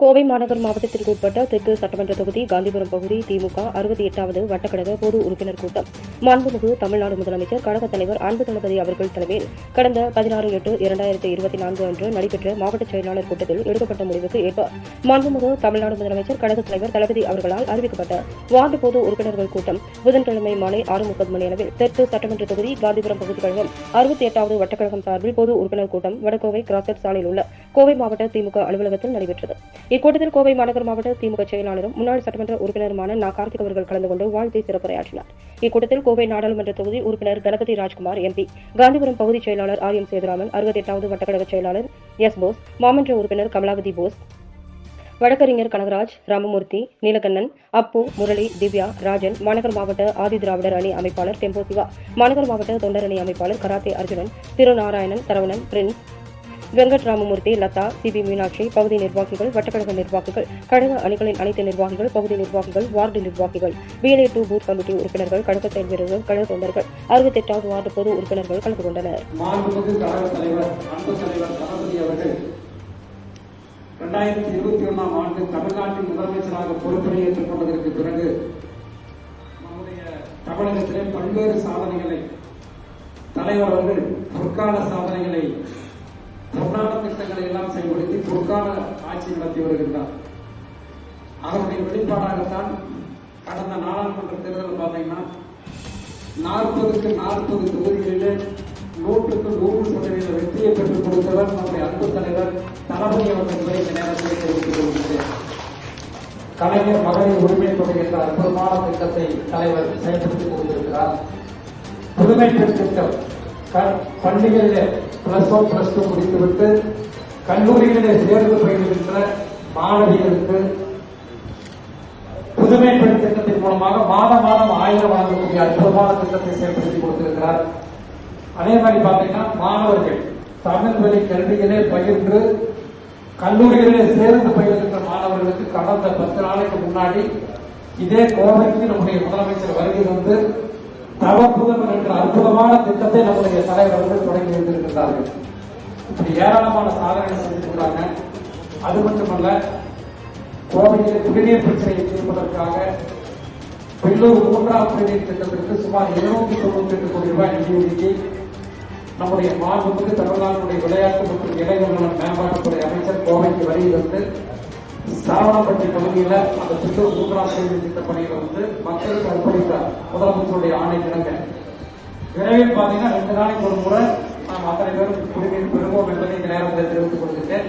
கோவை மாநகர் மாவட்டத்திற்கு உட்பட்ட தெற்கு சட்டமன்ற தொகுதி காந்திபுரம் பகுதி திமுக அறுபத்தி எட்டாவது வட்டக்கழக பொது உறுப்பினர் கூட்டம். மாண்புமிகு தமிழ்நாடு முதலமைச்சர் கழகத் தலைவர் அன்பு தளபதி அவர்கள் தலைமையில் கடந்த பதினாறு எட்டு இரண்டாயிரத்தி இருபத்தி நான்கு அன்று நடைபெற்ற மாவட்ட செயலாளர் கூட்டத்தில் எடுக்கப்பட்ட முடிவுக்கு ஏற்ப மாண்புமிகு தமிழ்நாடு முதலமைச்சர் கழகத் தலைவர் தளபதி அவர்களால் அறிவிக்கப்பட்ட வார்டு பொது உறுப்பினர்கள் கூட்டம் புதன்கிழமை மாலை ஆறு முப்பது மணி அளவில் தெற்கு சட்டமன்ற தொகுதி காந்திபுரம் பகுதி கழகம் அறுபத்தி எட்டாவது வட்டக்கழகம் சார்பில் பொது உறுப்பினர் கூட்டம் வடகோவை கிராசட் சாலையில் உள்ள கோவை மாவட்ட திமுக அலுவலகத்தில் நடைபெற்றது. இக்கூட்டத்தில் கோவை மாநகர் மாவட்ட திமுக செயலாளரும் முன்னாள் சட்டமன்ற உறுப்பினருமான நா. கார்த்திக் அவர்கள் கலந்து கொண்டு வாழ்த்தை சிறப்புரையாற்றினார். இக்கூட்டத்தில் கோவை நாடாளுமன்ற தொகுதி உறுப்பினர் கணபதி ராஜ்குமார் எம்பி காந்திபுரம் பகுதி செயலாளர் ஆர். எம். சேதுராமன் அறுபத்தி எட்டாவது வட்டக்கழக செயலாளர் எஸ். போஸ் மாமன்ற உறுப்பினர் கமலாவதி போஸ் வழக்கறிஞர் கனகராஜ் ராமமூர்த்தி நீலகண்ணன் அப்பு முரளி திவ்யா ராஜன் மாநகர் மாவட்ட ஆதி திராவிடர் அணி அமைப்பாளர் டெம்போ சிவா மாநகர் மாவட்ட தொண்டர் அணி அமைப்பாளர் கராத்தே அர்ஜுனன் திருநாராயணன் சரவணன் பிரின்ஸ் வெங்கட் ராமமூர்த்தி லதா சிபி மீனாட்சி பகுதி நிர்வாகிகள் வட்டக்கழக நிர்வாகிகள் கழக அணிகளின் அனைத்து நிர்வாகிகள் பகுதி நிர்வாகிகள் வார்டு நிர்வாகிகள் பிஎல்ஏ டூ பூத் கமிட்டி உறுப்பினர்கள் கழக செயல் வீரர்கள் கழக தொண்டர்கள் அறுபத்தி எட்டாவது வார்டு பொது உறுப்பினர்கள் கலந்து கொண்டனர். இரண்டாயிரத்தி இருபத்தி ஒன்றாம் ஆண்டு தமிழ்நாட்டின் முதலமைச்சராக பொறுப்பேற்றுக் கொண்டதற்கு பிறகு நம்முடைய தமிழகத்திலே பல்வேறு சாதனைகளை தலைவர் அவர்கள் பொற்கால சாதனைகளை பொருளாதார திட்டங்களை எல்லாம் செயல்படுத்தி பொற்கால ஆட்சி நடத்தி வருகின்றார். அதனுடைய வெளிப்பாடாகத்தான் கடந்த நாடாளுமன்ற தேர்தல் பார்த்தீங்கன்னா நாற்பதுக்கு நாற்பது தொகுதிகளிலே நூற்றுக்கு நூறு சதவீத வெற்றியை பெற்றுக் கொடுத்தவர் நம்முடைய அன்பு தலைவர் தளபதி அவர்களை இந்த நேரத்தில் தெரிவித்துக் கொள்கிறேன் கலைஞர் மகளிர் உரிமை தொகை என்ற அற்புதமான திட்டத்தை தலைவர் செயல்படுத்திக் கொண்டிருக்கிறார். புதுமை பெண் திட்டம் க- பிளஸ் ஒன் பிளஸ் டூ முடித்துவிட்டு கல்லூரிகளிலே சேர்ந்து பயிலுகின்ற மாணவிகளுக்கு புதுமை பெண் திட்டத்தின் மூலமாக மாதம் மாதம் ஆயிரம் வழங்கக்கூடிய அற்புதமான திட்டத்தை செயல்படுத்தி கொடுத்திருக்கிறார். அதே மாதிரி பாத்தீங்கன்னா மாணவர்கள் தமிழ் வழி கல்வியிலே பயின்று கல்லூரிகளிலே சேர்ந்து பயிலுகின்ற மாணவர்களுக்கு கடந்த பத்து நாளைக்கு முன்னாடி இதே கோவைக்கு நம்முடைய முதலமைச்சர் வருகை வந்து தவப்புதம் என்ற அற்புதமான திட்டத்தை நம்முடைய தலைவர் அவர்கள் தொடங்கி வைத்திருக்கிறார்கள். இப்படி ஏராளமான சாதனைகள் செஞ்சிருக்கிறாங்க அது மட்டுமல்ல கோவையில் குடிநீர் பிரச்சனையை தீர்ப்பதற்காக வெள்ளூர் மூன்றாம் குடிநீர் திட்டத்திற்கு சுமார் இருநூத்தி தொண்ணூத்தி எட்டு கோடி ரூபாய் நிதி ஒதுக்கி நம்முடைய மாண்புமிகு தமிழ்நாட்டுடைய விளையாட்டு மற்றும் இளைஞர்கள் மேம்பாட்டுத்துறை அமைச்சர் கோவைக்கு வரி வந்து ஸ்தாபனப்பட்டி பகுதியில் அந்த சித்தூர் மூன்றாம் குடிநீர் திட்ட பணிகளை வந்து மக்களுக்கு அர்ப்பணித்தார் முதலமைச்சருடைய ஆணை கிடங்க. விரைவில் பார்த்தீங்கன்னா ரெண்டு நாளைக்கு ஒரு முறை நாம் அத்தனை பேரும் குடிநீர் பெறுவோம் என்பதை இந்த நேரத்தில் தெரிவித்துக் கொள்கிறேன்